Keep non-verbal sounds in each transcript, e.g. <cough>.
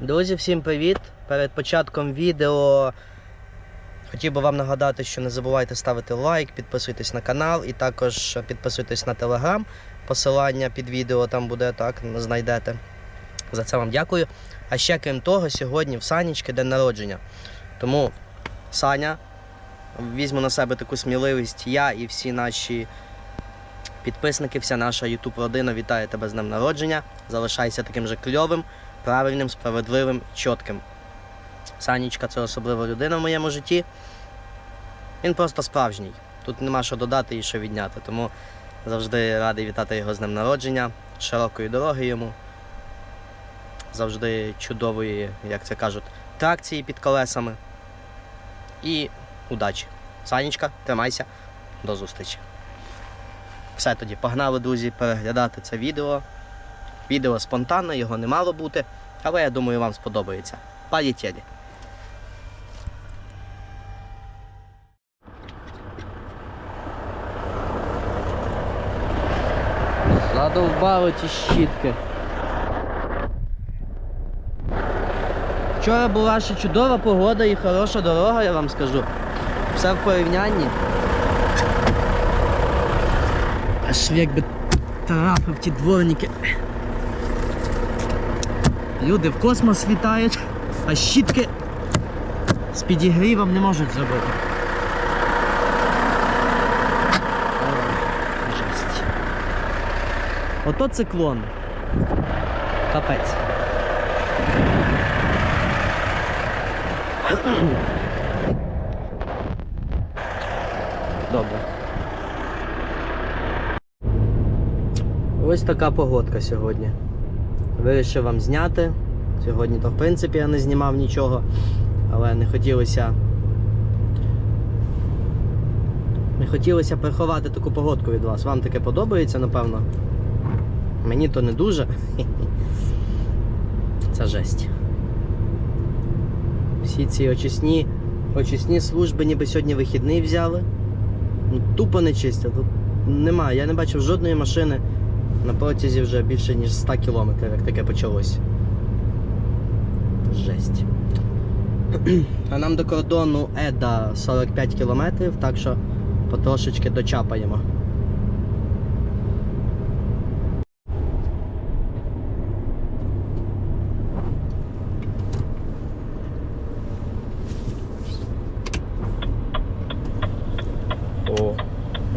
Друзі, всім привіт! Перед початком відео хотів би вам нагадати, що не забувайте ставити лайк, підписуйтесь на канал і також підписуйтесь на телеграм. Посилання під відео там буде, так, знайдете. За це вам дякую. А ще крім того, сьогодні в Санічки день народження. Тому Саня, візьму на себе таку сміливість. Я і всі наші підписники, вся наша YouTube родина вітає тебе з днем народження. Залишайся таким же кльовим, правильним, справедливим, чітким. Санічка це особлива людина в моєму житті. Він просто справжній. Тут нема що додати і що відняти. Тому завжди радий вітати його з днем народження, широкої дороги йому. Завжди чудової, як це кажуть, тракції під колесами. І удачі. Санічка, тримайся, до зустрічі. Все тоді, погнали, друзі, переглядати це відео. Відео спонтанне, його не мало бути, але я думаю, вам сподобається. Полетіли. Задовбали ті щітки. Вчора була ще чудова погода і хороша дорога, я вам скажу. Все в порівнянні. Аж якби трапив ті дворники. Люди в космос літають, а щітки з підігрівом не можуть зробити. Жесть. Ото циклон. Капець. Добре. Ось така погодка сьогодні. Вирішив вам зняти. Сьогодні то в принципі я не знімав нічого, але не хотілося. Не хотілося приховати таку погодку від вас. Вам таке подобається, напевно. Мені то не дуже. <laughs> Це жесть. Всі ці очисні, очисні служби ніби сьогодні вихідний взяли. Ну, тупо не чистять. Тут немає. Я не бачив жодної машини на протязі вже більше ніж 100 кілометрів, як таке почалось. Жесть. А нам до кордону Еда 45 кілометрів, так що потрошечки дочапаємо. О,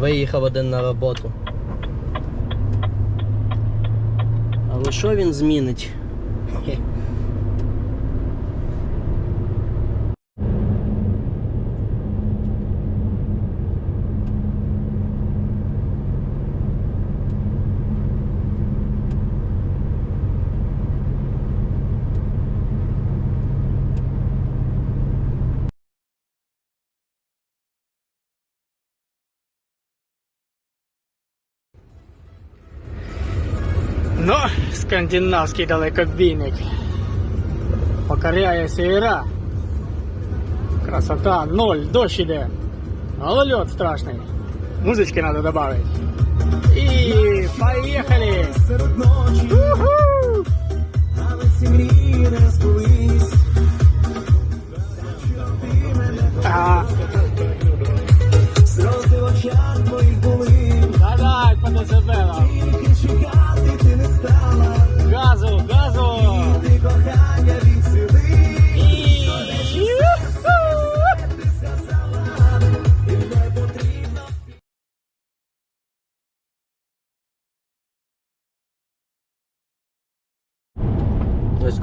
виїхав один на роботу. Але що він змінить? <laughs> скандинавський далекобійник. Покоряє севера. Красота, ноль, дощ іде. Голольот страшний. Музички надо добавить. І поїхали!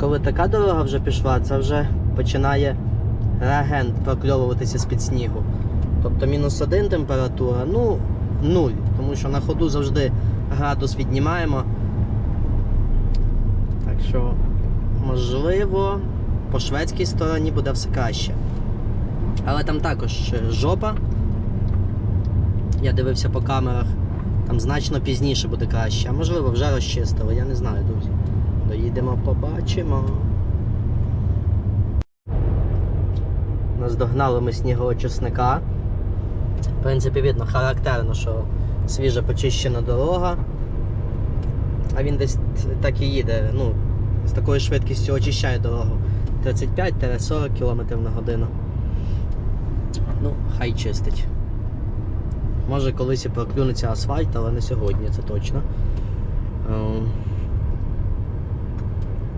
Коли така дорога вже пішла, це вже починає реагент прокльовуватися з-під снігу. Тобто мінус один температура, ну нуль, тому що на ходу завжди градус віднімаємо. Так що, можливо, по шведській стороні буде все краще. Але там також жопа. Я дивився по камерах, там значно пізніше буде краще. А можливо, вже розчистили, я не знаю, друзі. Доїдемо, побачимо. Наздогнали ми снігоочисника. В принципі, видно, характерно, що свіжа почищена дорога. А він десь так і їде. Ну, з такою швидкістю очищає дорогу. 35-40 км на годину. Ну, хай чистить. Може колись і проклюнеться асфальт, але не сьогодні, це точно. Ем,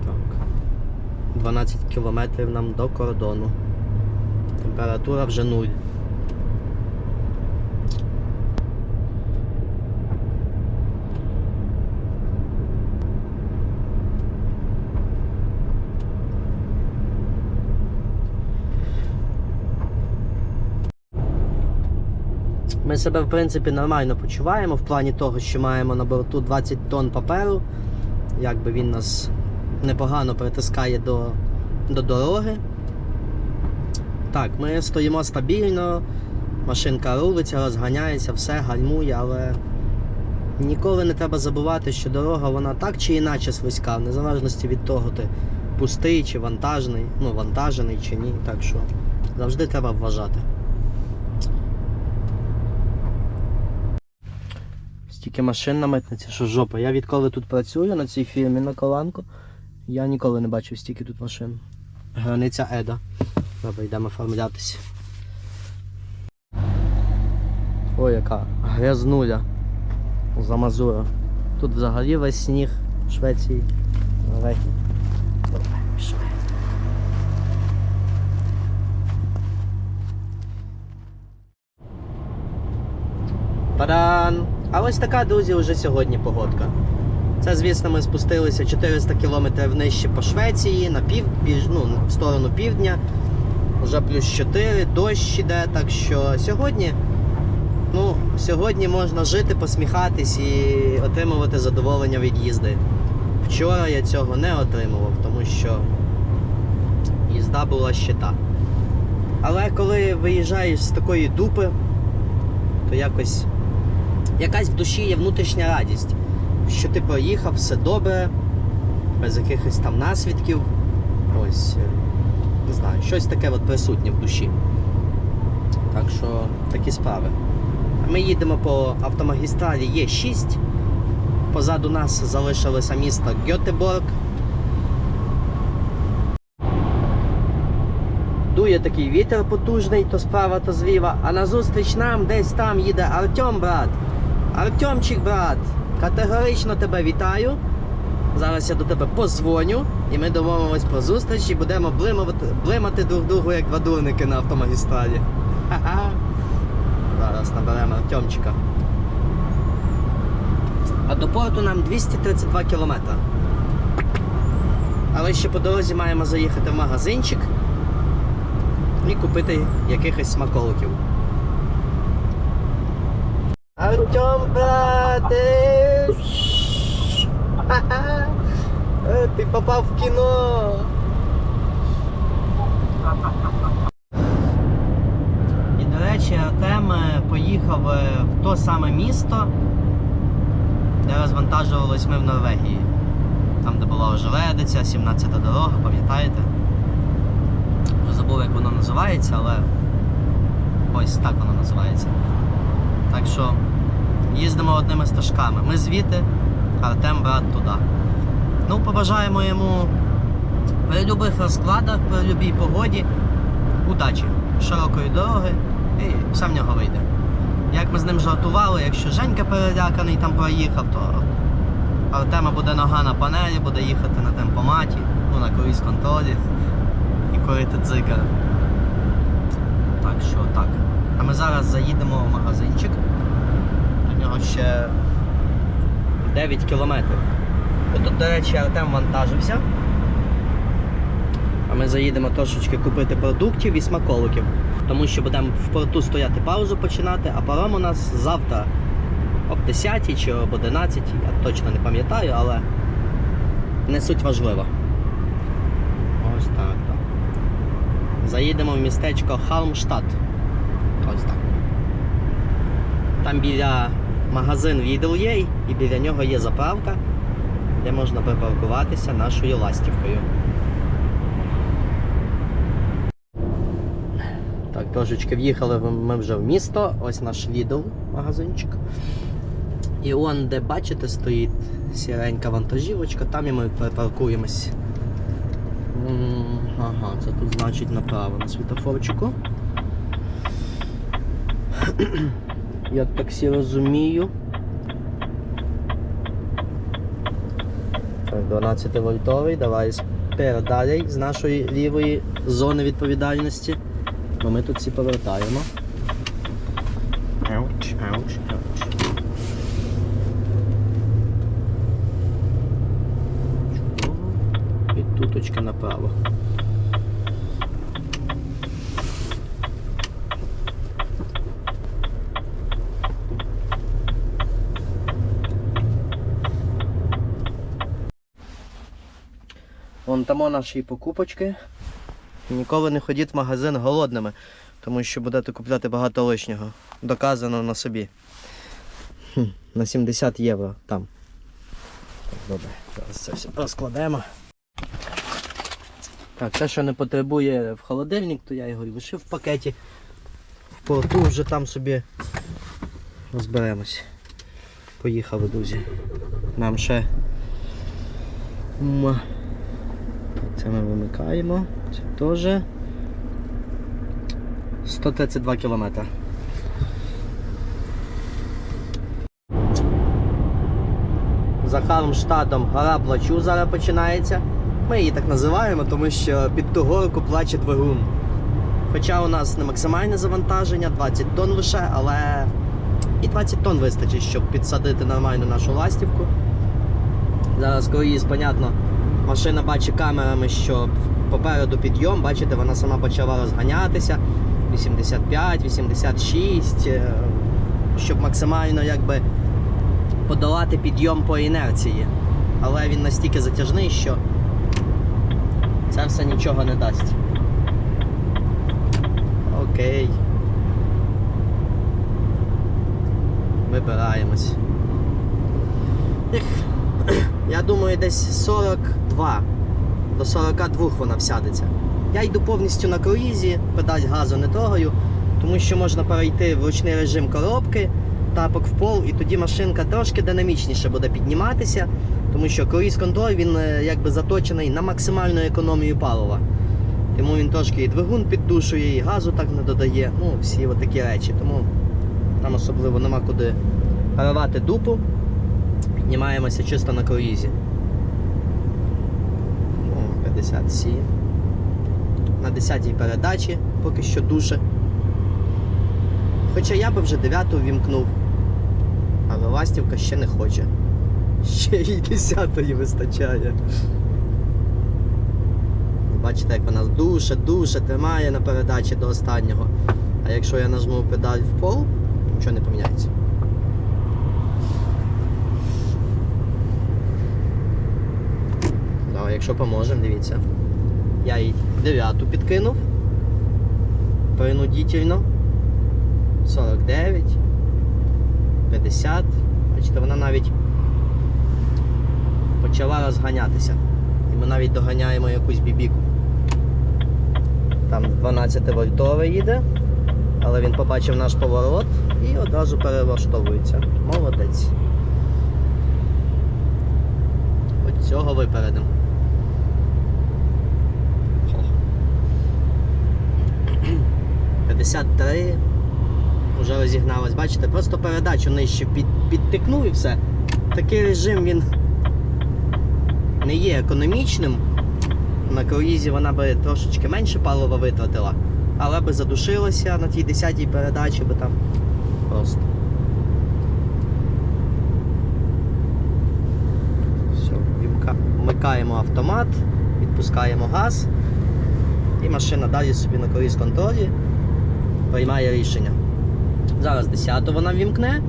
Так. 12 кілометрів нам до кордону. Температура вже нуль. Ми себе, в принципі, нормально почуваємо в плані того, що маємо на борту 20 тонн паперу. Якби він нас непогано притискає до, до дороги. Так, ми стоїмо стабільно, машинка рулиться, розганяється, все гальмує, але ніколи не треба забувати, що дорога вона так чи іначе слизька, в незалежності від того, ти пустий чи вантажний, ну вантажений чи ні. Так що завжди треба вважати. Стільки машин на митниці, що жопа. Я відколи тут працюю на цій фірмі на коланку, я ніколи не бачив стільки тут машин. Границя Еда. Добре, йдемо оформлятися. Ой, яка грязнуля за Мазура. Тут взагалі весь сніг в Швеції. Давай. Добре, пішли. А ось така, друзі, вже сьогодні погодка. Це, звісно, ми спустилися 400 км нижче по Швеції, на пів, ну, в сторону півдня. Вже плюс 4, дощ іде, так що сьогодні, ну, сьогодні можна жити, посміхатись і отримувати задоволення від їзди. Вчора я цього не отримував, тому що їзда була ще та. Але коли виїжджаєш з такої дупи, то якось якась в душі є внутрішня радість, що ти проїхав, все добре, без якихось там наслідків. Ось, е, не знаю, щось таке от присутнє в душі. Так що такі справи. А ми їдемо по автомагістралі Є6. Позаду нас залишилося місто Гьотеборг. Дує такий вітер потужний, то справа, то зліва, а назустріч нам десь там їде Артем, брат. Артемчик, брат, категорично тебе вітаю. Зараз я до тебе позвоню і ми домовимось про зустріч і будемо блимати, блимати друг другу як два дурники на автомагістралі. Ха-ха. Зараз наберемо Артемчика. А до порту нам 232 кілометри. Але ще по дорозі маємо заїхати в магазинчик і купити якихось смаколиків. Артем, брате! Ха-ха! Е, Ти попав в кіно! І, до речі, Артем е, поїхав е, в то саме місто, де розвантажувались ми в Норвегії. Там, де була ожеледиця, 17-та дорога, пам'ятаєте? Вже забув, як воно називається, але ось так воно називається. Так що їздимо одними стежками. Ми звідти, Артем брат туди. Ну, побажаємо йому при будь-яких розкладах, при будь-якій погоді удачі, широкої дороги і все в нього вийде. Як ми з ним жартували, якщо Женька переляканий там проїхав, то Артема буде нога на панелі, буде їхати на темпоматі, ну на круїз контролі і курити дзика. Так що так. А ми зараз заїдемо в магазинчик. Нього ще 9 кілометрів. Тут, до речі, Артем вантажився. А ми заїдемо трошечки купити продуктів і смаколиків. Тому що будемо в порту стояти паузу починати, а паром у нас завтра об 10 чи об 11, я точно не пам'ятаю, але не суть важливо. Ось так. так. Заїдемо в містечко Халмштадт. Ось так. Там біля магазин є, і біля нього є заправка, де можна припаркуватися нашою ластівкою. Так, трошечки в'їхали ми вже в місто. Ось наш Lidl магазинчик. І он, де бачите, стоїть сіренька вантажівочка, там і ми припаркуємось. Ага, це тут значить направо на світофорчику. Як таксі розумію. 12 вольтовий, давай далі з нашої лівої зони відповідальності. Бо ми тут всі повертаємо. Ауч, ауч, ауч. Чудово. І туточки направо. Вон там наші покупочки. Ніколи не ходіть в магазин голодними, тому що будете купляти багато лишнього. Доказано на собі. Хм, на 70 євро там. Добре, зараз це все розкладемо. Так, те, що не потребує в холодильник, то я його і лишив в пакеті. В порту вже там собі розберемось. Поїхали, друзі. Нам ще. Це ми вимикаємо. Це теж. 132 кілометри. За Хармштадом гора плачу зараз починається. Ми її так називаємо, тому що під ту горку плаче двигун. Хоча у нас не максимальне завантаження, 20 тонн лише, але і 20 тонн вистачить, щоб підсадити нормально нашу ластівку. Зараз круїз, понятно, машина бачить камерами, що попереду підйом, бачите, вона сама почала розганятися. 85, 86, е, щоб максимально якби подолати підйом по інерції. Але він настільки затяжний, що це все нічого не дасть. Окей. Вибираємось. Ех, Я думаю, десь 42. До 42 вона всядеться. Я йду повністю на круїзі, педаль газу не трогаю, тому що можна перейти в ручний режим коробки, тапок в пол, і тоді машинка трошки динамічніше буде підніматися, тому що круїз контроль він е, якби заточений на максимальну економію палива. Тому він трошки і двигун піддушує, і газу так не додає. Ну, всі от такі речі. Тому нам особливо нема куди перевати дупу. Піднімаємося чисто на круїзі. О, 57. На 10-й передачі поки що душе. Хоча я би вже 9-ту вімкнув. Але ластівка ще не хоче. Ще їй 10-ї вистачає. Бачите, як вона душе, душе тримає на передачі до останнього. А якщо я нажму педаль в пол, нічого не поміняється. Якщо поможемо, дивіться. Я їй дев'яту підкинув. Принудительно. 49. 50. Бачите, вона навіть почала розганятися. І ми навіть доганяємо якусь бібіку. Там 12 вольтове їде, але він побачив наш поворот і одразу перелаштовується. Молодець. От цього випередимо. 53. Уже розігналась, бачите, просто передачу нижче під, підтикнув і все. Такий режим він не є економічним. На круїзі вона би трошечки менше палива витратила, але би задушилася на тій 10-й передачі би там просто. Все, вмикаємо автомат, відпускаємо газ, і машина далі собі на круїз контролі приймає рішення. Зараз 10 вона вімкне,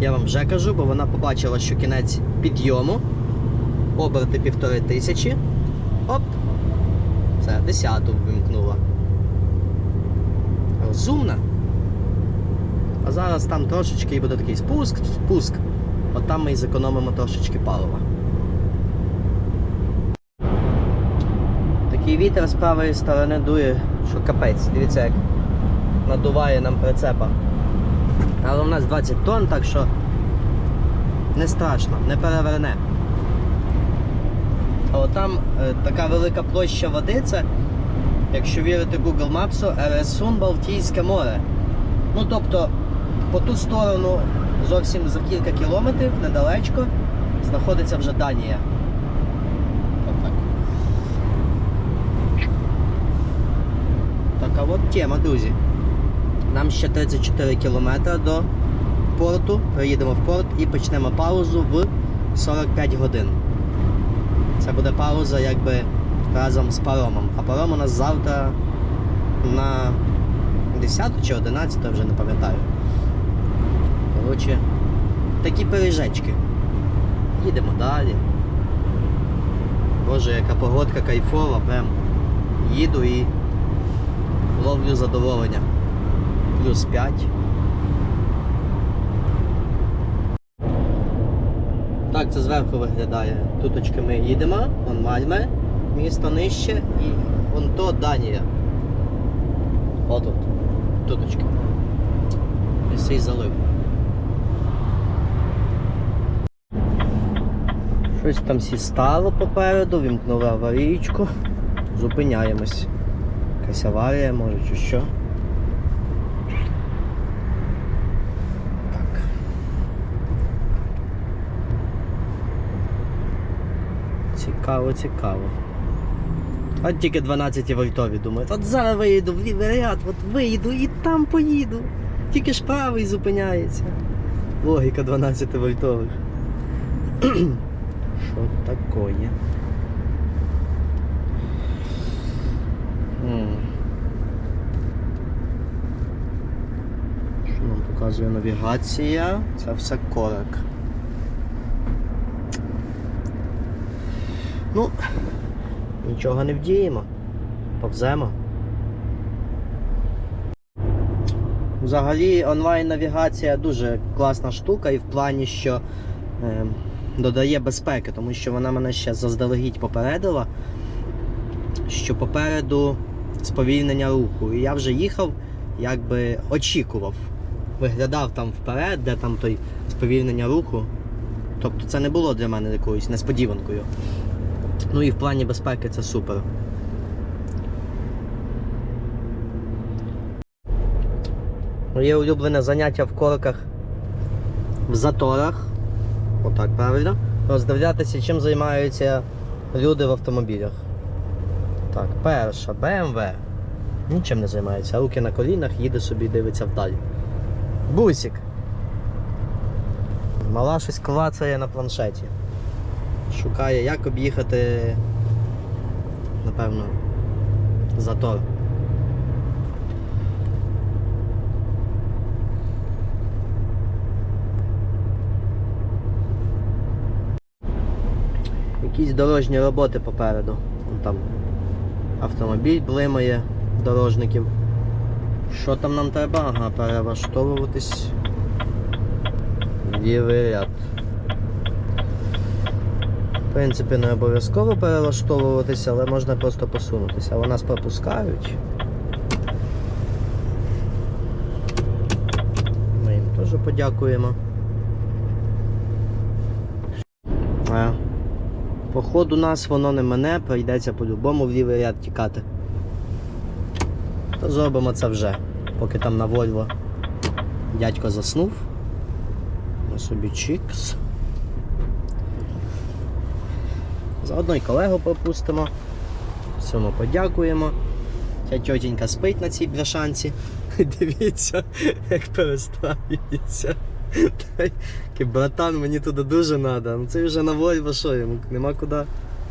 я вам вже кажу, бо вона побачила, що кінець підйому оберти півтори тисячі. Оп! Це десяту вимкнула. Розумна. А зараз там трошечки і буде такий спуск, спуск. От там ми і зекономимо трошечки палива. Такий вітер з правої сторони дує, що капець. Дивіться, як надуває нам прицепа. Але у нас 20 тонн, так що Не страшно, не переверне. А от там е, така велика площа води, це, якщо вірити Google Maps, Ересун Балтійське море. Ну тобто, по ту сторону, зовсім за кілька кілометрів, недалечко, знаходиться вже Данія. Така от тема, друзі. Нам ще 34 кілометри до порту. Приїдемо в порт і почнемо паузу в 45 годин. Це буде пауза якби разом з паромом. А паром у нас завтра на 10 чи 11, вже не пам'ятаю. Коротше, такі пиріжечки. Їдемо далі. Боже, яка погодка кайфова, прям їду і ловлю задоволення. Плюс 5. Так це зверху виглядає. Туточки ми їдемо, вон Мальме, місто нижче і вон то Данія. Отут. Туточки. І цей залив. Щось там всі стало попереду, вімкнули аварійку. Зупиняємось. Якась аварія, може, чи що. Так. Цікаво, цікаво. От тільки 12 вольтові думають, от зараз виїду в лівий ряд, от виїду і там поїду. Тільки ж правий зупиняється. Логіка 12 вольтових. <clears throat> Що такое? Що нам показує навігація? Це все корик. Ну, нічого не вдіємо. Повземо. Взагалі онлайн-навігація дуже класна штука і в плані, що е, додає безпеки, тому що вона мене ще заздалегідь попередила, що попереду сповільнення руху. І я вже їхав, якби очікував. Виглядав там вперед, де там той сповільнення руху. Тобто це не було для мене якоюсь несподіванкою. Ну і в плані безпеки це супер. Моє улюблене заняття в корках в заторах. Отак, правильно? Роздивлятися, чим займаються люди в автомобілях. Так, перша BMW. Нічим не займається. Руки на колінах, їде собі, дивиться вдаль. Бусик. Мала щось клацає на планшеті. Шукає, як об'їхати, напевно, затор. Якісь дорожні роботи попереду. Вон там автомобіль блимає дорожників. Що там нам треба? Ага, перелаштовуватись. Лівий ряд. Принципі, не обов'язково перелаштовуватися, але можна просто посунутися. Але нас пропускають. Ми їм теж подякуємо. Походу нас воно не мене, прийдеться по-любому в лівий ряд тікати. То зробимо це вже, поки там на Вольво дядько заснув. Ми собі чікс. Заодно й колегу пропустимо. Всьому подякуємо. Ця тьотенька спить на цій бляшанці. <laughs> Дивіться, як перестраюється. Такий, братан, мені туди дуже треба. Ну це вже на Вольво, що йому нема куди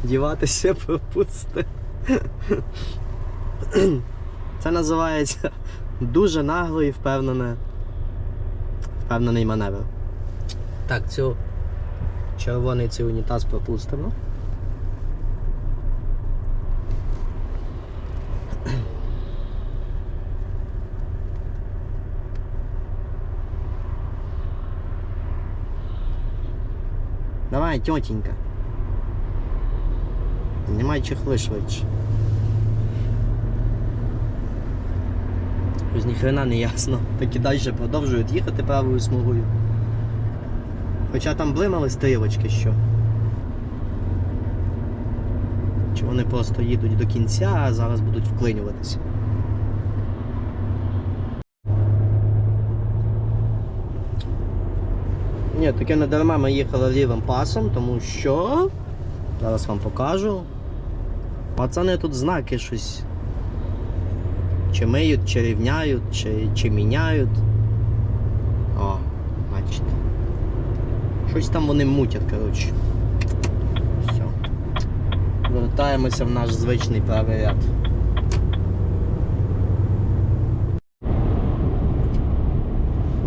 діватися, <laughs> пропусти. <clears throat> Це називається дуже нагло і впевнене, впевнений маневр. Так, цю червоний цей унітаз пропустимо. Давай, тетенька. Знімай чехли швидше. Ось ніхрена не ясно. Так і далі продовжують їхати правою смугою. Хоча там блимали стрілочки, що. Чи вони просто їдуть до кінця, а зараз будуть вклинюватися. Ні, таке не дарма ми їхали лівим пасом, тому що. Зараз вам покажу. Пацани тут знаки щось. Чи миють, чи рівняють, чи, чи міняють. О, бачите. Щось там вони мутять, коротше. Все. Вертаємося в наш звичний правий ряд.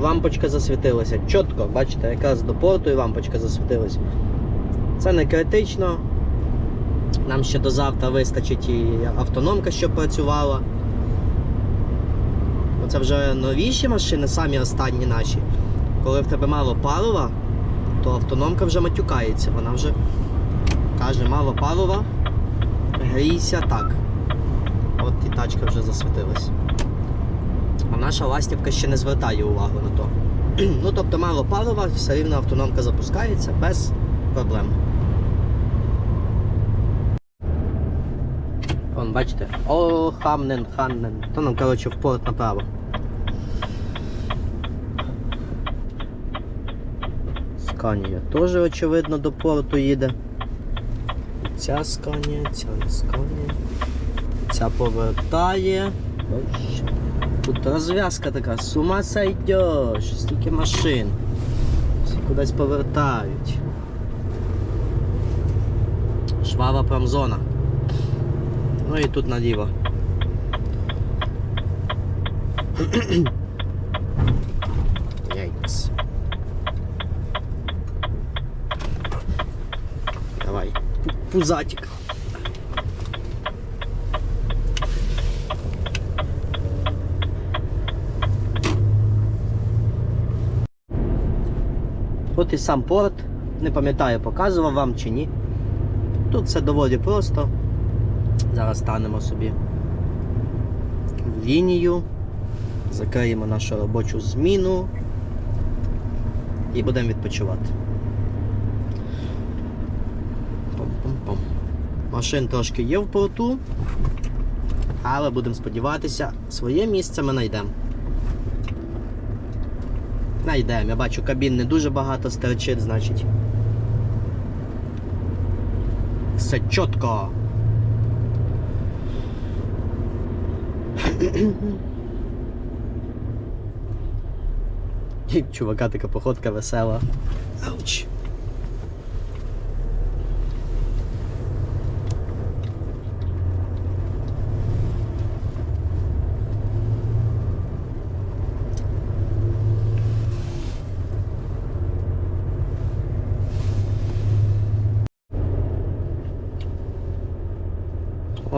Лампочка засвітилася. Чітко, бачите, якраз до порту і лампочка засвітилася. Це не критично. Нам ще до завтра вистачить і автономка, щоб працювала. Це вже новіші машини, самі останні наші. Коли в тебе мало палива, то автономка вже матюкається. Вона вже каже, мало палива, грійся так. От і тачка вже засвітилась. Наша ластівка ще не звертає увагу на то. <clears throat> Ну тобто мало палива, все рівно автономка запускається без проблем. Вон, бачите? О, Хамнен, Ханнен. То нам, коротше, в порт направо. Сканія теж, очевидно, до порту їде. Ця сканія, ця не сканія. Ця повертає. Ось. Тут розв'язка така, з ума сойдеш, стільки машин. Всі кудись повертають. Швава промзона. Ну і тут наліво. <coughs> Яйкс. Давай. Пу- Пузатик. І сам порт. Не пам'ятаю, показував вам чи ні. Тут все доволі просто. Зараз станемо собі в лінію, закриємо нашу робочу зміну і будемо відпочивати. Пам-пам-пам. Машин трошки є в порту, але будемо сподіватися, своє місце ми знайдемо. Найдемо. Я бачу, кабін не дуже багато стерчить, значить. Все чітко. <clears throat> Чувака така походка весела. Ауч.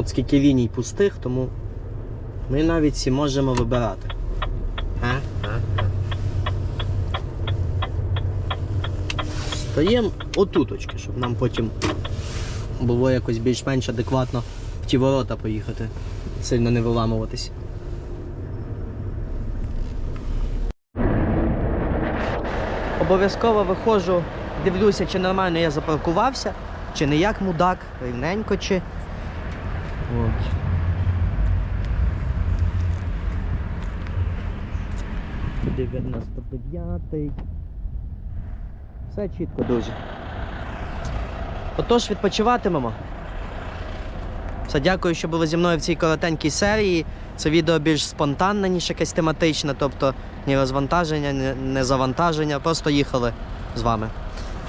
От скільки ліній пустих, тому ми навіть всі можемо вибирати. Стаємо отуточки, щоб нам потім було якось більш-менш адекватно в ті ворота поїхати, сильно не виламуватись. Обов'язково виходжу, дивлюся, чи нормально я запаркувався, чи не як мудак, рівненько чи. 99-й. Все чітко, друзі. Отож, відпочиватимемо. Все, дякую, що були зі мною в цій коротенькій серії. Це відео більш спонтанне, ніж якесь тематичне, тобто ні розвантаження, ні не завантаження, просто їхали з вами.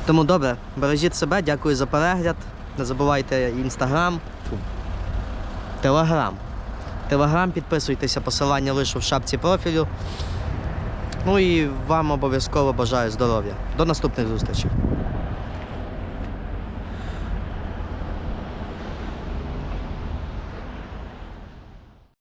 Тому добре, бережіть себе, дякую за перегляд. Не забувайте інстаграм, телеграм. Телеграм, підписуйтеся, посилання лишу в шапці профілю. Ну і вам обов'язково бажаю здоров'я. До наступних зустрічей.